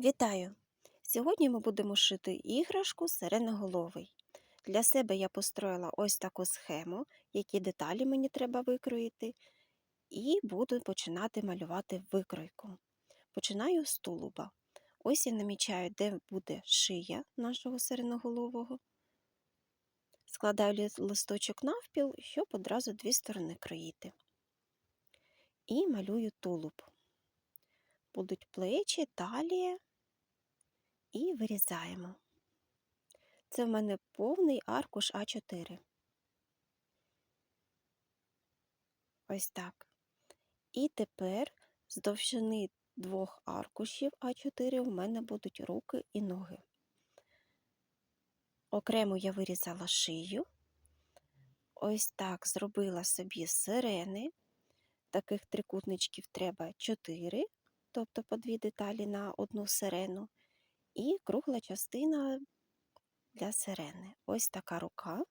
Вітаю! Сьогодні ми будемо шити іграшку сиреноголовий. Для себе я построїла ось таку схему, які деталі мені треба викроїти, і буду починати малювати викройку. Починаю з тулуба. Ось я намічаю, де буде шия нашого сиреноголового. Складаю листочок навпіл, щоб одразу дві сторони кроїти. І малюю тулуб. Будуть плечі, талія і вирізаємо. Це в мене повний аркуш А4. Ось так. І тепер з довжини двох аркушів А4 у мене будуть руки і ноги. Окремо я вирізала шию. Ось так зробила собі сирени. Таких трикутничків треба 4, тобто по дві деталі на одну сирену. І кругла частина для сирени. Ось така рука.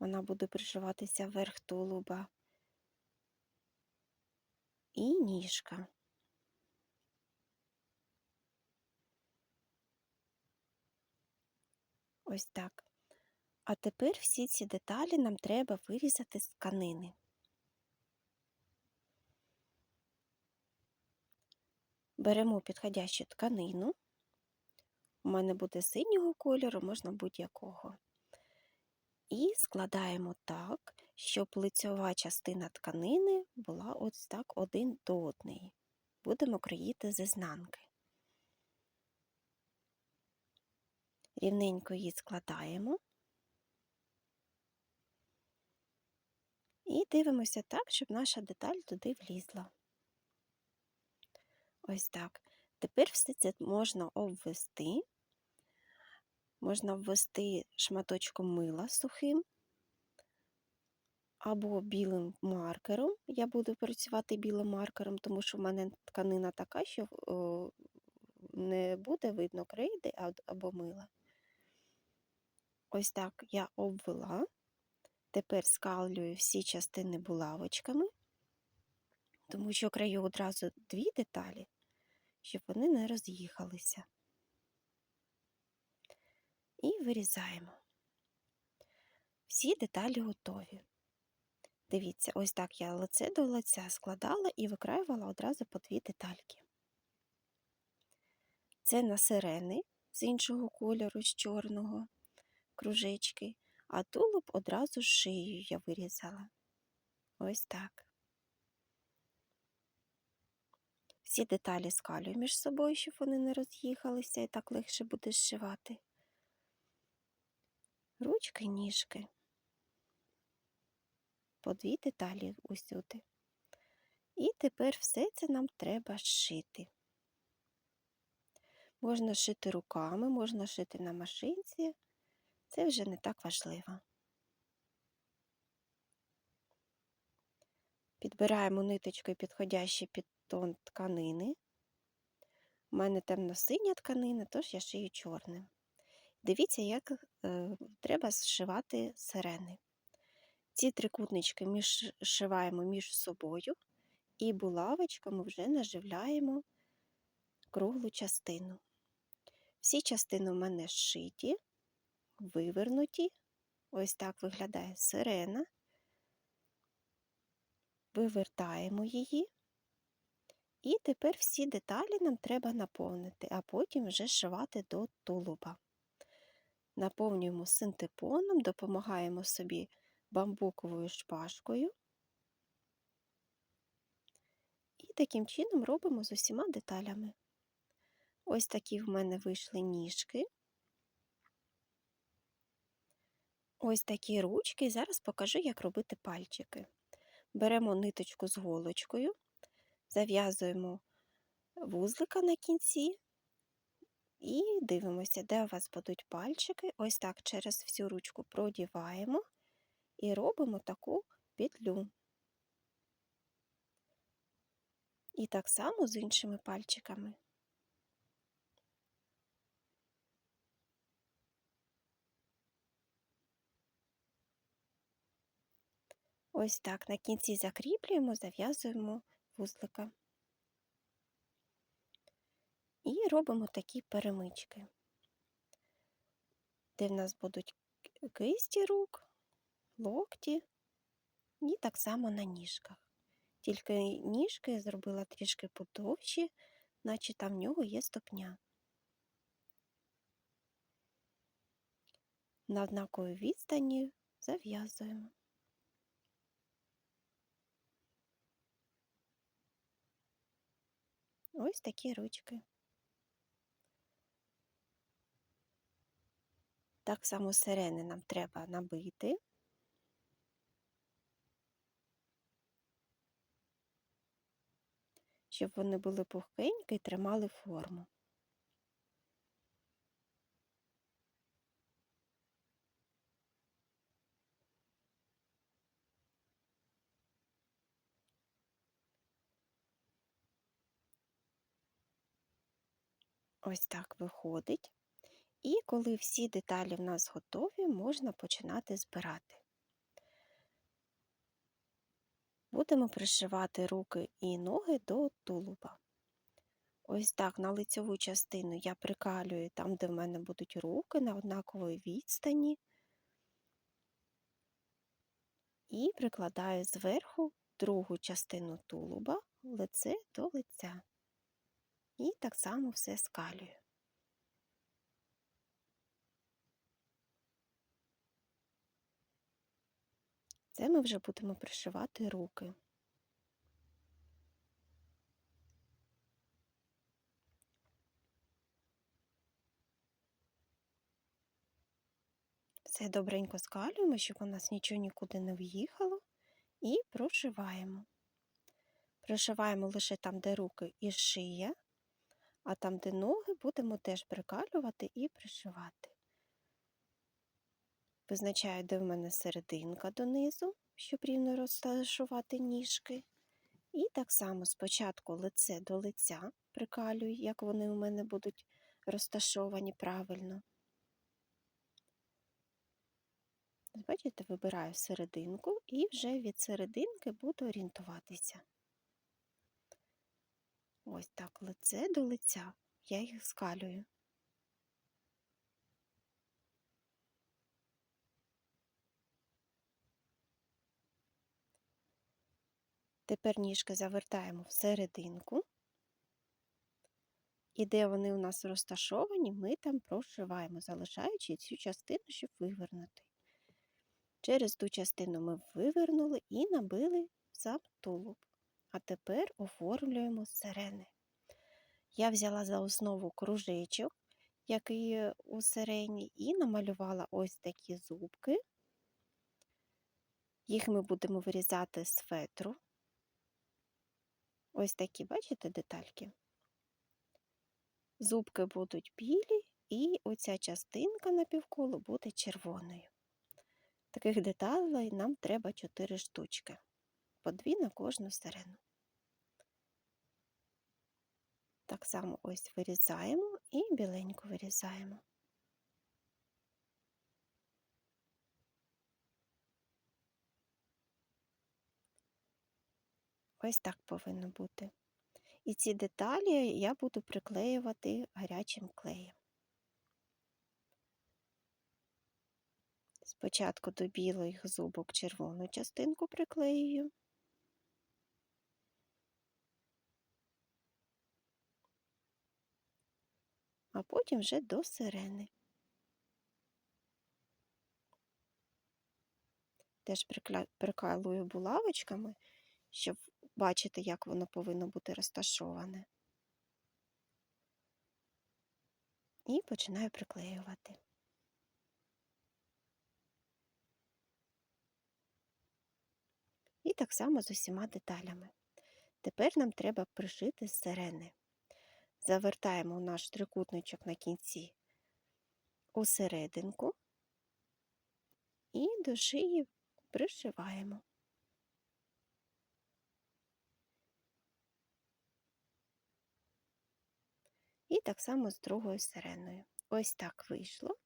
Вона буде пришиватися вверх тулуба. І ніжка. Ось так. А тепер всі ці деталі нам треба вирізати з тканини. Беремо підходящу тканину. У мене буде синього кольору, можна будь-якого. І складаємо так, щоб лицьова частина тканини була ось так один до одної. Будемо кроїти з ізнанки. Рівненько її складаємо. І дивимося так, щоб наша деталь туди влізла. Ось так. Тепер все це можна обвести. Можна обвести шматочком мила сухим або білим маркером. Я буду працювати білим маркером, тому що в мене тканина така, що о, не буде видно крейди або мила. Ось так я обвела. Тепер скалюю всі частини булавочками, тому що краю одразу дві деталі, щоб вони не роз'їхалися. І вирізаємо. Всі деталі готові. Дивіться, ось так я лице до лиця складала і викраювала одразу по дві детальки. Це на сирени з іншого кольору, з чорного кружечки, а тулуб одразу з шиєю я вирізала. Ось так. Всі деталі скалюю між собою, щоб вони не роз'їхалися, і так легше буде зшивати. Ручки, ніжки. По дві деталі усюди. І тепер все це нам треба шити. Можна шити руками, можна шити на машинці. Це вже не так важливо. Підбираємо ниточкою підходящий під тон тканини. У мене темно-синя тканина, тож я шию чорним. Дивіться, як е, треба зшивати сирени. Ці трикутнички між, шиваємо між собою і булавочками вже наживляємо круглу частину. Всі частини у мене зшиті, вивернуті. Ось так виглядає сирена. Вивертаємо її. І тепер всі деталі нам треба наповнити, а потім вже шивати до тулуба. Наповнюємо синтепоном, допомагаємо собі бамбуковою шпажкою. І таким чином робимо з усіма деталями. Ось такі в мене вийшли ніжки. Ось такі ручки, і зараз покажу, як робити пальчики. Беремо ниточку з голочкою, зав'язуємо вузлика на кінці і дивимося, де у вас будуть пальчики. Ось так через всю ручку продіваємо і робимо таку петлю. І так само з іншими пальчиками. Ось так на кінці закріплюємо, зав'язуємо вузлика. І робимо такі перемички, де в нас будуть кисті рук, локті і так само на ніжках. Тільки ніжки я зробила трішки подовші, наче там в нього є ступня. На однаковій відстані зав'язуємо. Ось такі ручки. Так само сирени нам треба набити. Щоб вони були пухкенькі і тримали форму. Ось так виходить. І коли всі деталі в нас готові, можна починати збирати. Будемо пришивати руки і ноги до тулуба. Ось так на лицьову частину я прикалюю там, де в мене будуть руки, на однаковій відстані, і прикладаю зверху другу частину тулуба, лице до лиця. І так само все скалюю. Це ми вже будемо пришивати руки. Все добренько скалюємо, щоб у нас нічого нікуди не в'їхало, і прошиваємо. Прошиваємо лише там, де руки і шия, а там, де ноги, будемо теж прикалювати і пришивати. Визначаю, де в мене серединка донизу, щоб рівно розташувати ніжки. І так само спочатку лице до лиця прикалюю, як вони у мене будуть розташовані правильно. Бачите, вибираю серединку і вже від серединки буду орієнтуватися. Ось так лице до лиця. Я їх скалюю. Тепер ніжки завертаємо в серединку. І де вони у нас розташовані, ми там прошиваємо, залишаючи цю частину, щоб вивернути. Через ту частину ми вивернули і набили сам тулуб. А тепер оформлюємо сирени. Я взяла за основу кружечок, який у сирені, і намалювала ось такі зубки. Їх ми будемо вирізати з фетру. Ось такі, бачите, детальки? Зубки будуть білі, і оця частинка напівколу буде червоною. Таких деталей нам треба 4 штучки, по дві на кожну сирену. Так само ось вирізаємо і біленько вирізаємо. Ось так повинно бути. І ці деталі я буду приклеювати гарячим клеєм. Спочатку до білих зубок червону частинку приклеюю. А потім вже до сирени. Теж прикалую булавочками, щоб бачити, як воно повинно бути розташоване. І починаю приклеювати. І так само з усіма деталями. Тепер нам треба пришити сирени. Завертаємо наш трикутничок на кінці у серединку і до шиї пришиваємо. І так само з другою сиреною. Ось так вийшло.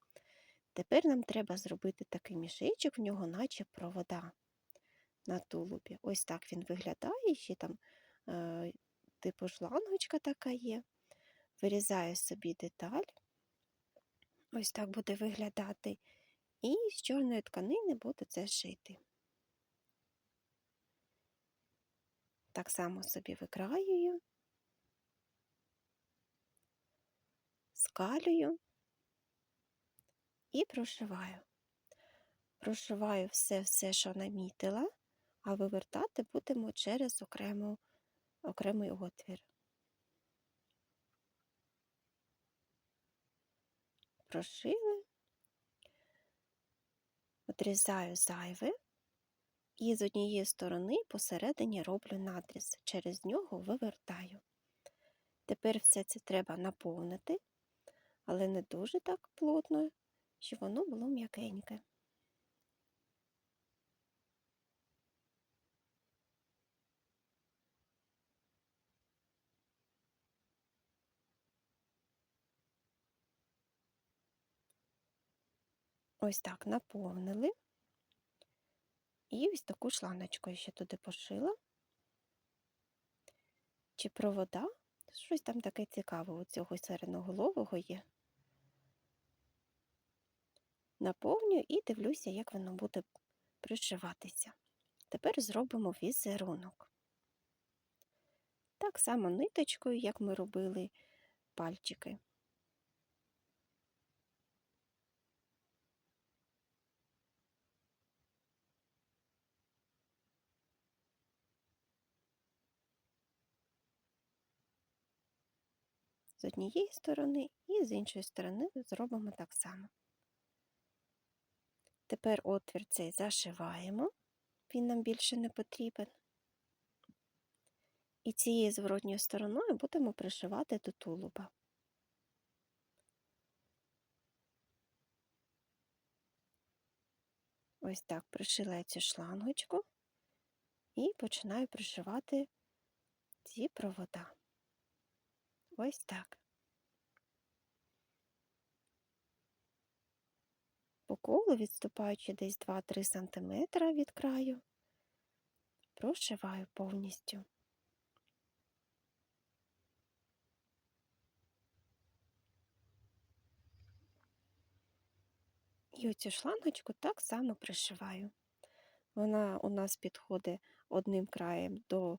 Тепер нам треба зробити такий мішечок, в нього наче провода на тулубі. Ось так він виглядає, ще там е, типу шлангочка така є. Вирізаю собі деталь. Ось так буде виглядати. І з чорної тканини буду це шити. Так само собі викраюю, скалюю і прошиваю. Прошиваю все-все, що намітила, а вивертати будемо через окрему, окремий отвір. Прошили, отрізаю зайве і з однієї сторони посередині роблю надріз, через нього вивертаю. Тепер все це треба наповнити, але не дуже так плотно, щоб воно було м'якеньке. Ось так наповнили. І ось таку шланочку я ще туди пошила. Чи провода? Щось там таке цікаве у цього сиреноголового є. Наповню і дивлюся, як воно буде пришиватися. Тепер зробимо візерунок. Так само ниточкою, як ми робили пальчики. Однієї сторони і з іншої сторони зробимо так само. Тепер отвір цей зашиваємо, він нам більше не потрібен. І цією зворотньою стороною будемо пришивати до тулуба. Ось так пришила я цю шлангочку і починаю пришивати ці провода. Ось так. По колу, відступаючи десь 2-3 см від краю, прошиваю повністю. І оцю шлангочку так само пришиваю. Вона у нас підходить одним краєм до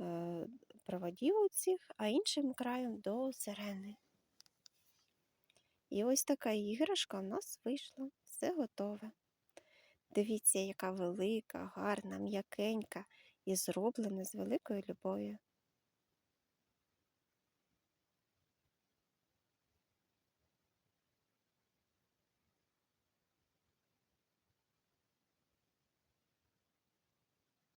е, проводів оцих, а іншим краєм до сирени. І ось така іграшка у нас вийшла, все готове. Дивіться, яка велика, гарна, м'якенька і зроблена з великою любов'ю.